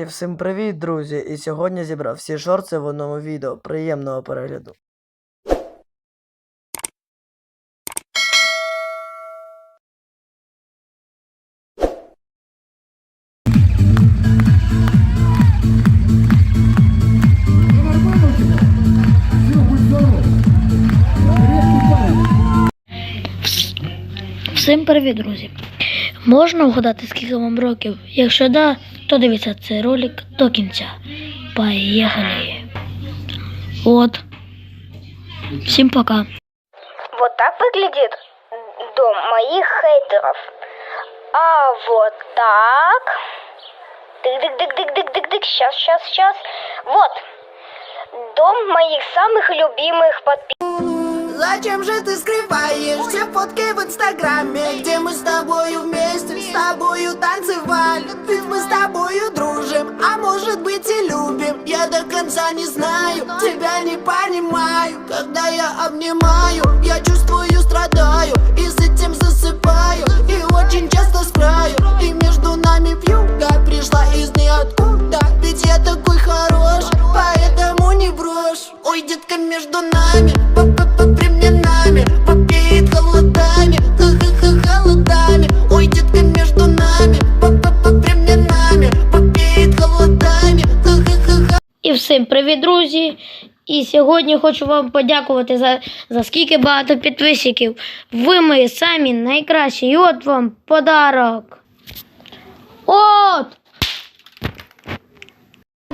І всім привіт, друзі! І сьогодні зібрав всі шорти в одному відео. Приємного перегляду. Всім привіт, друзі! Можна вгадати, скільки вам років? Якщо да, то дивіться цей ролик до кінця. Поїхали! От. Всім пока. Вот так выглядит дом моих хейтеров. А вот так. Дык-дык-дык-дык-дык-дык. Сейчас, сейчас, сейчас. Вот. Дом моих самых любимых подписчиков. Зачем же ты скрываешь все фотки в инстаграме Где мы с тобою вместе, с тобою танцевали. Ведь мы с тобою дружим, а может быть и любим. Я до конца не знаю, тебя не понимаю. Когда я обнимаю, я чувствую, І сьогодні хочу вам подякувати за, за скільки багато підписчиків. Ви мої самі найкращі. І от вам подарок. От!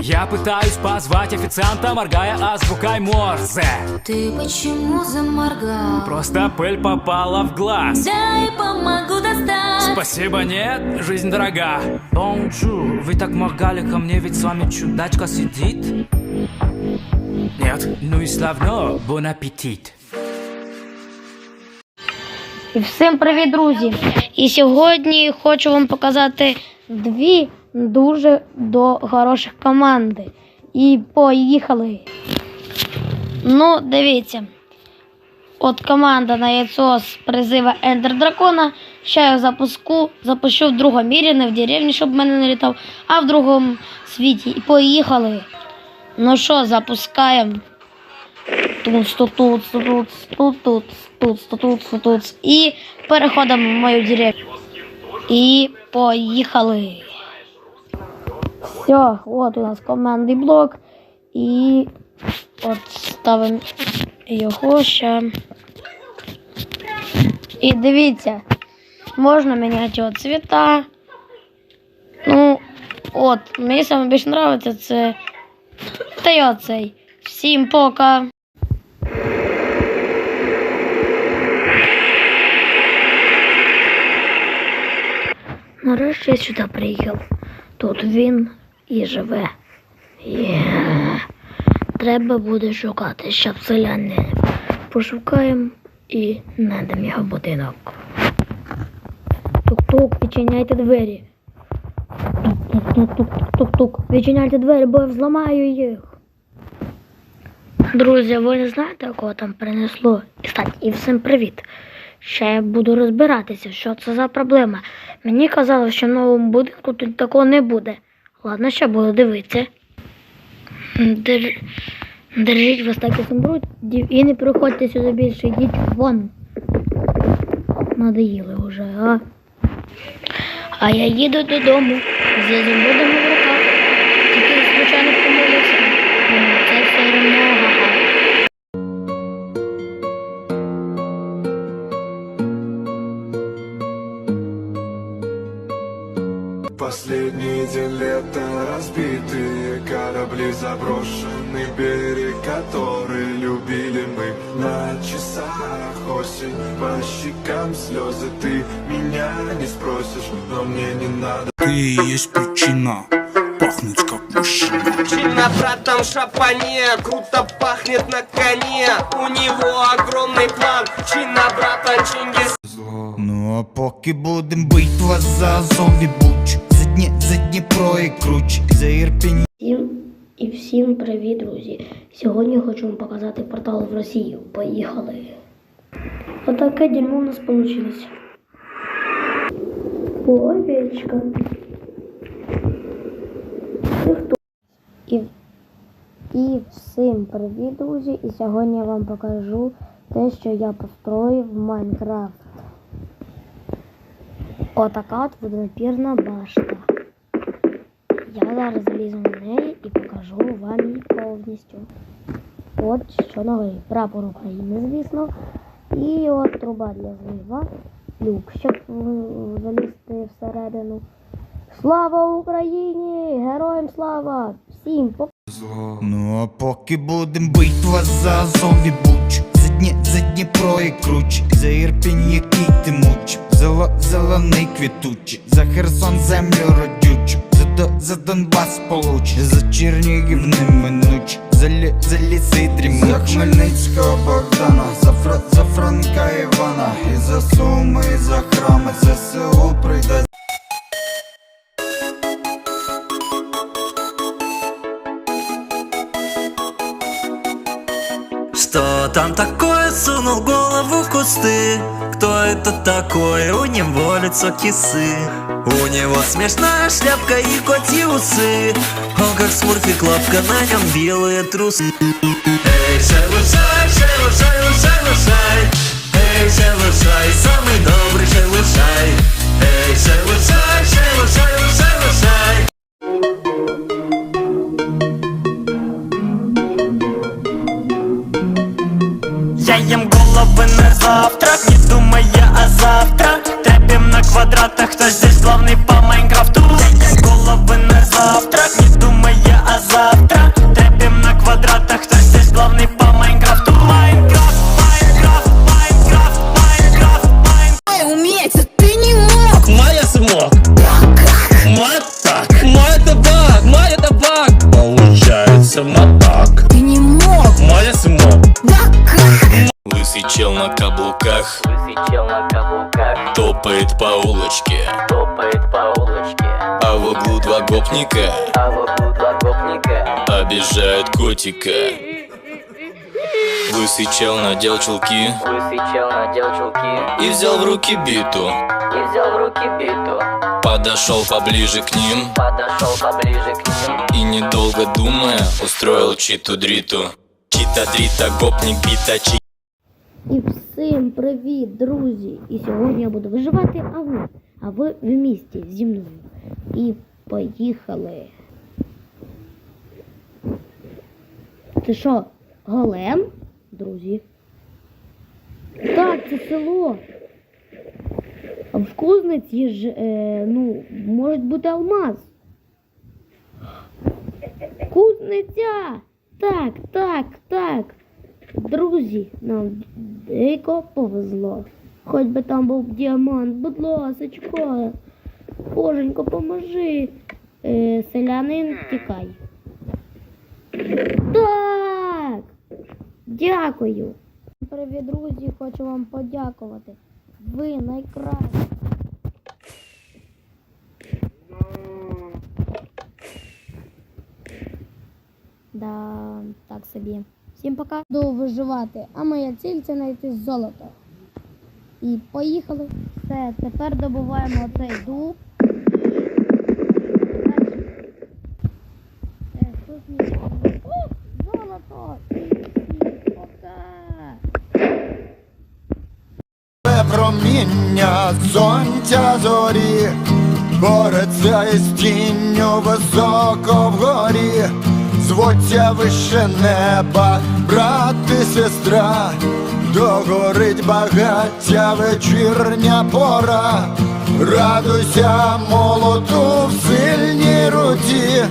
Я пытаюсь позвать официанта, моргая азбукой Морзе Ты почему заморгал? Просто пыль попала в глаз Дай помогу достать Спасибо, нет, жизнь дорога Бонжур, вы так моргали ко мне, ведь с вами чудачка сидит Нет, ну и славно, бон аппетит І всім привіт, друзі! І сьогодні хочу вам показати дві дуже до хороших команди. І поїхали. Ну, дивіться. От команда на яйцо з призива Ендер Дракона. Ще я запуску, запущу в другому мірі, не в деревні, щоб мене не літав, а в другому світі. І поїхали. Ну що, запускаємо. Тут, тут, тут, тут, тут, тут, тут, тут, тут, тут. І переходимо в мою деревню. І поїхали. Все, от у нас командний блок. І от ставимо його ще. І дивіться, можна міняти його цвіта. Ну, от, мені саме більше подобається це. Та й оцей. Всім пока. Нарешті я сюди приїхав. Тут він і живе. Є. Треба буде шукати, щоб селяни пошукаємо і знайдемо його будинок. Тук-тук, відчиняйте двері. Тук-тук-тук-тук-тук-тук. Відчиняйте двері, бо я взламаю їх. Друзі, ви не знаєте, кого там принесло? І, Кстати, і всім привіт. Ще я буду розбиратися, що це за проблема. Мені казали, що в новому будинку тут такого не буде. Ладно, ще буду дивитися. Дер... Держіть вас так, беруть, і не приходьте сюди більше, йдіть вон. Надоїли вже, а? А я їду додому з будемо слезы Ты меня не спросишь, но мне не надо Ты и есть причина пахнуть как мужчина. На братом шапане Круто пахнет на коне У него огромный план Чина брата Чингис Ну а поки будем битва за Азов і Буч За, Дні, за Дніпро і Круч За Ірпінь Всім і всім привіт, друзі! Сьогодні хочу вам показати портал в Росію. Поїхали! Отаке дерьмо у нас вийшло. Овечка. І, і всім привіт, друзі! І сьогодні я вам покажу те, що я построїв в Майнкрафт. Отака от водонапірна башта. Я зараз залізу на неї і покажу вам її повністю. От що горі. Прапор України, звісно. І от труба для злива, люк, щоб залізти всередину. Слава Україні! Героям слава! Всім по Ну а поки будем битва за Азов і Буч За, Дні, за Дніпро і Круч За Ірпінь, який ти муч За, зелений квітучий За Херсон землю родючу До- за Донбас получ За Чернігів неминуч За, лі, за ліси дрімуч За Хмельницького Богдана За, Фра, за Франка Івана І за Суми, і за храми ЗСУ прийде Что там такое, сунул голову в кусты. Кто это такой, у него лицо кисы. У него смешная шляпка и котьи усы. Он как смурфик, лапка, на нем белые трусы. Эй, шелушай, шелушай, лушай, лушай Эй, шелушай, самый добрый шелушай Эй, шелушай, шелушай, лушай, завтрак, не думая о завтра Трэпим на квадратах, кто здесь главный по Майнкрафту Обижают котика Лысый чел надел чулки И взял в руки биту Подошел поближе к ним И недолго думая Устроил читу-дриту Чита-дрита, гопник, бита, чи І всім привіт, друзі! І сьогодні я буду виживати, а ви, а ви в місті зі мною. І поїхали. Це що, голем, друзі? Так, це село. А в кузниці ж, е, ну, може бути алмаз. Кузниця! Так, так, так. Друзі, нам дико повезло. Хоч би там був діамант, будь ласочка. Боженько, поможи. Е, селянин, тікай. Так. Дякую. Привіт, друзі, хочу вам подякувати. Ви найкращі. Да, так собі. Всім пока. Буду виживати, а моя ціль це знайти золото. І поїхали. Все, тепер добуваємо цей дуб. Е, тут нічого. О, золото! І всім пока! Проміння сонця зорі, бореться із тінню високо вгорі, звуться вище неба, брат і сестра, догорить багаття вечірня пора, радуйся молоту в сильній руці,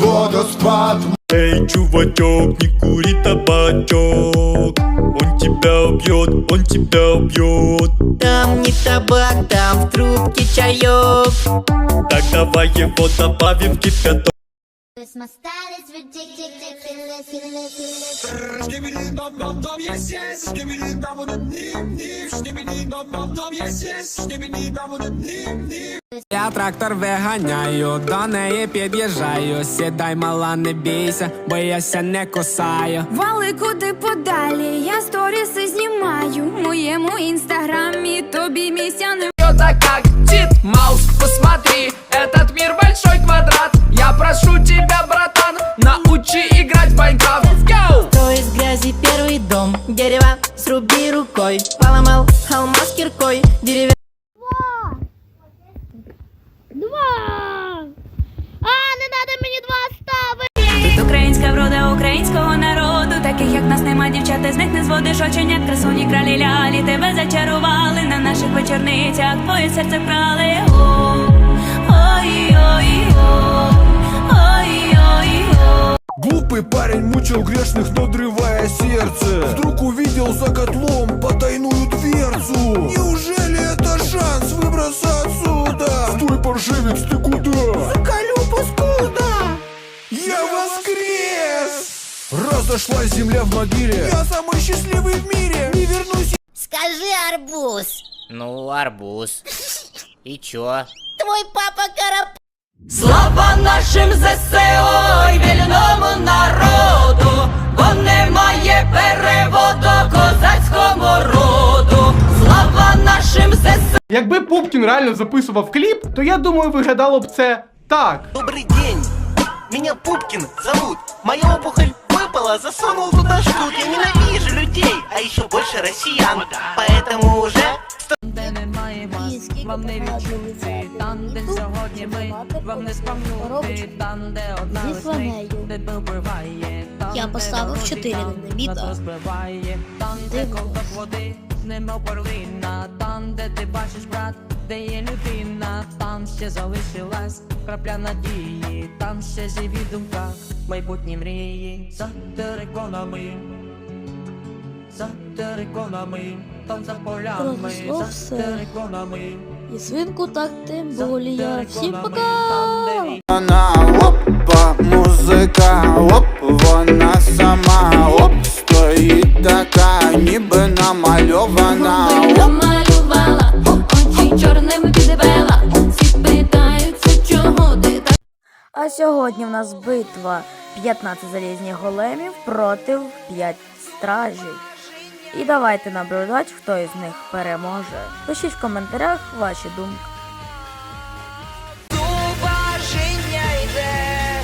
водоспад Эй, чувачок, не кури табачок Он тебя убьет, он тебя убьет Там не табак, там в трубке чаек Так давай его добавим в кипяток This my style is ridiculous, ridiculous. Skibidi dom dom dom yes yes, skibidi dom dom nim nim, skibidi dom dom dom yes yes, skibidi dom dom nim nim. Я трактор виганяю, до неї під'їжджаю, сідай, мала, не бійся, бо я ся не кусаю. Вали куди подалі, я сторіси знімаю. В моєму інстаграмі тобі місця не Йода как Дід Маус, посмотри, этот мир большой квадрат. Я прошу тебя, братан, научи играть в Майнкрафт. Строй из грязи первый дом, дерево сруби рукой, поломал алмаз киркой. дівчата з них не зводиш оченят, красуні кралі лялі, тебе зачарували на наших вечорницях, твоє серце вкрали. О, ой, ой, о, ой, ой, о. Глупый парень мучил грешных, надрывая сердце Вдруг увидел за котлом потайную дверцу Неужели это шанс выбраться отсюда? Стой, паршивец, ты куда? Заколю паскуда! Я воскрес! Разошлась земля в могиле Я самый счастливый в мире Не вернусь Скажи арбуз. Ну, арбуз. И чё? Твой папа карап... Слава нашим ЗСО і вільному народу, бо немає переводу козацькому роду. Слава нашим ЗСО. Якби Пупкін реально записував кліп, то я думаю, виглядало б це так. Добрый день, меня Пупкин зовут Моя опухоль выпала, засунул туда штук Я ненавижу людей, а еще больше россиян. Поэтому уже Де немає вас, вам не відчути. Там, де сьогодні ми, вам не спам'нути Там, де одна слонею. де вбиває Там, Я поставив дорозі, чотири там, на відео. Там, де ковток води, немов перлина Там, де ти бачиш брат, де є людина Там ще залишилась крапля надії Там ще живі думка, майбутні мрії За териконами за териконами, там за полями, Произошло за все. териконами. І свинку так тим более. Всім пока! де Вона опа, музика, оп, вона сама, оп, стоїть така, ніби намальована. Оп. Сьогодні в нас битва 15 залізних големів проти 5 стражів. І давайте наблюдати, хто із них переможе. Пишіть в коментарях ваші думки. Уваження йде.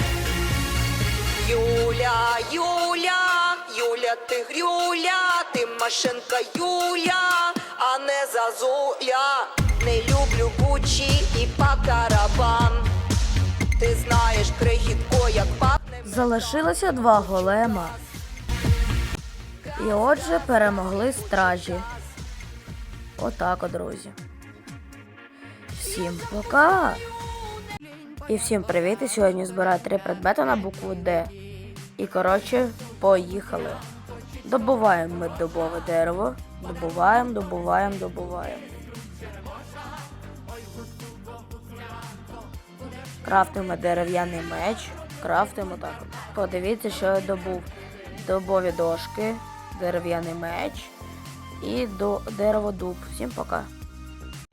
Юля, Юля, Юля, ти грюля, ти машинка Юля, а не зазуля. Не люблю Гучі і пакарабан. Ти знаєш крихітко, як пахне. Залишилося два голема. І отже перемогли стражі. Отак, от, друзі. Всім пока! І всім привіт! І сьогодні збираю три предмети на букву Д. І коротше, поїхали. Добуваємо ми дубове дерево. Добуваємо, добуваємо, добуваємо. Крафтимо дерев'яний меч. Крафтимо так. Подивіться, що я добув. Дубові дошки, дерев'яний меч і до дерево дуб. Всім пока.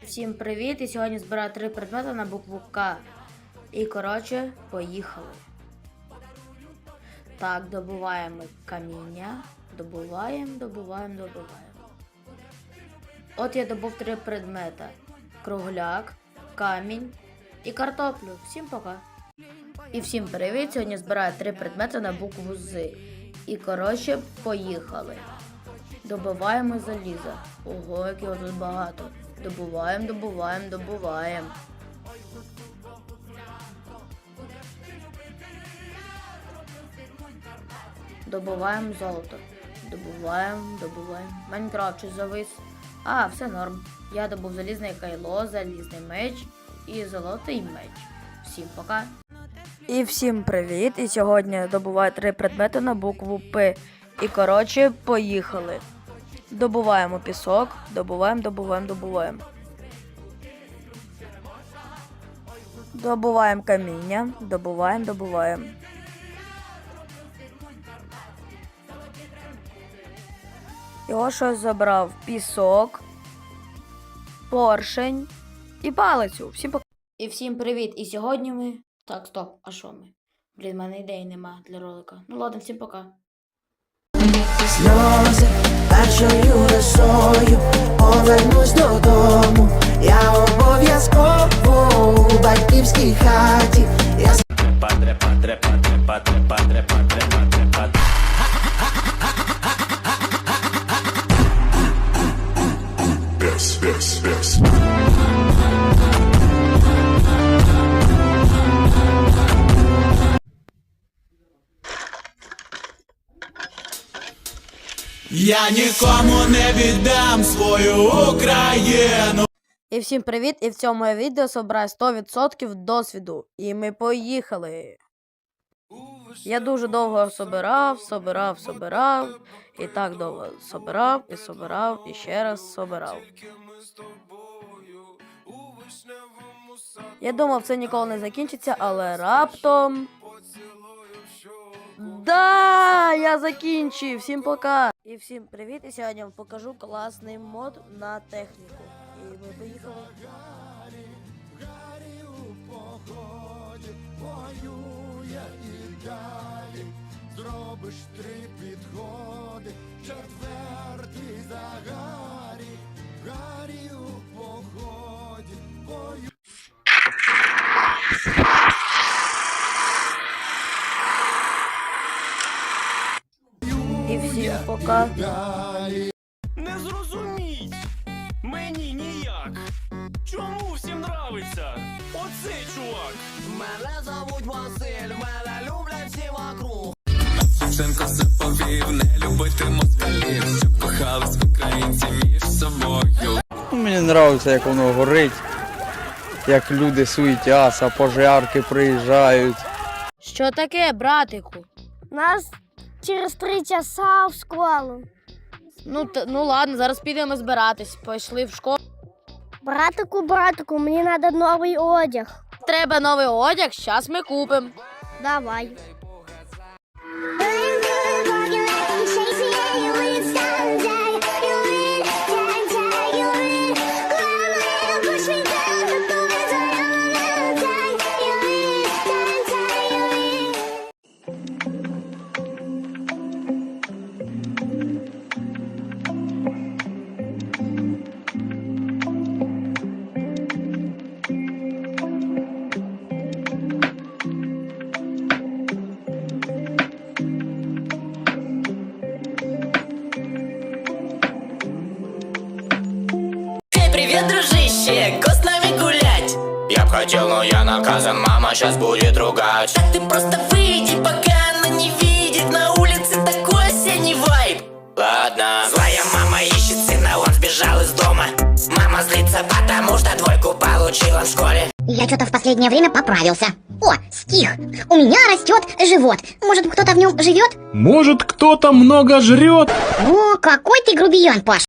Всім привіт! І сьогодні збираю три предмети на букву К. І коротше, поїхали. Так, добуваємо каміння. Добуваємо, добуваємо, добуваємо. От я добув три предмета: кругляк, камінь і картоплю. Всім пока. І всім привіт! Сьогодні збираю три предмети на букву З. І коротше, поїхали. Добиваємо залізо. Ого, як його тут багато. Добуваємо, добуваємо, добуваємо. Добуваємо золото. Добуваємо, добуваємо. Майнкрафт щось завис. А, все норм. Я добув залізне кайло, залізний меч і золотий меч. Всім пока. І всім привіт! І сьогодні добуваю три предмети на букву П. І коротше, поїхали. Добуваємо пісок, добуваємо, добуваємо, добуваємо. Добуваємо каміння, добуваємо, добуваємо. Його щось забрав пісок, поршень і палицю. Всім пока. І всім привіт! І сьогодні ми. Так, стоп, а що ми? Блін, в мене ідеї нема для ролика. Ну ладно, всім пока. Сльози першою росою повернусь додому. Я обов'язково у батьківській хаті. Я Yes, yes, yes Я нікому не віддам свою Україну. І всім привіт! І в цьому відео собираю 100% досвіду. І ми поїхали. Я дуже довго собирав, собирав, собирав. І так довго собирав, і собирав, і ще раз собирав. Я думав, це ніколи не закінчиться, але раптом. Да, я закінчив. Всім пока. І всім привіт. І сьогодні вам покажу класний мод на техніку. І ми поїхали. І пока. Не зрозуміть! Мені ніяк! Чому всім нравиться? Оцей чувак! Мене зовуть Василь, мене люблять всі вокруг. Шенко все повів, не любити москалів, щоб кохались українці між собою. Ну, Мені подобається, як воно горить, як люди суетяться, пожарки приїжджають. Що таке, братику? Нас через три часа в школу. Ну, т- ну ладно, зараз підемо збиратись. Пішли в школу. Братику, братику, мені треба новий одяг. Треба новий одяг, зараз ми купимо. Давай. Привет, дружище, го с нами гулять. Я б хотел, но я наказан, мама сейчас будет ругать. Так ты просто выйди, пока она не видит. На улице такой осенний вайб. Ладно. Злая мама ищет сына, он сбежал из дома. Мама злится, потому что двойку получила в школе. Я что-то в последнее время поправился. О, стих. У меня растет живот. Может, кто-то в нем живет? Может, кто-то много жрет? О, какой ты грубиян, Паш.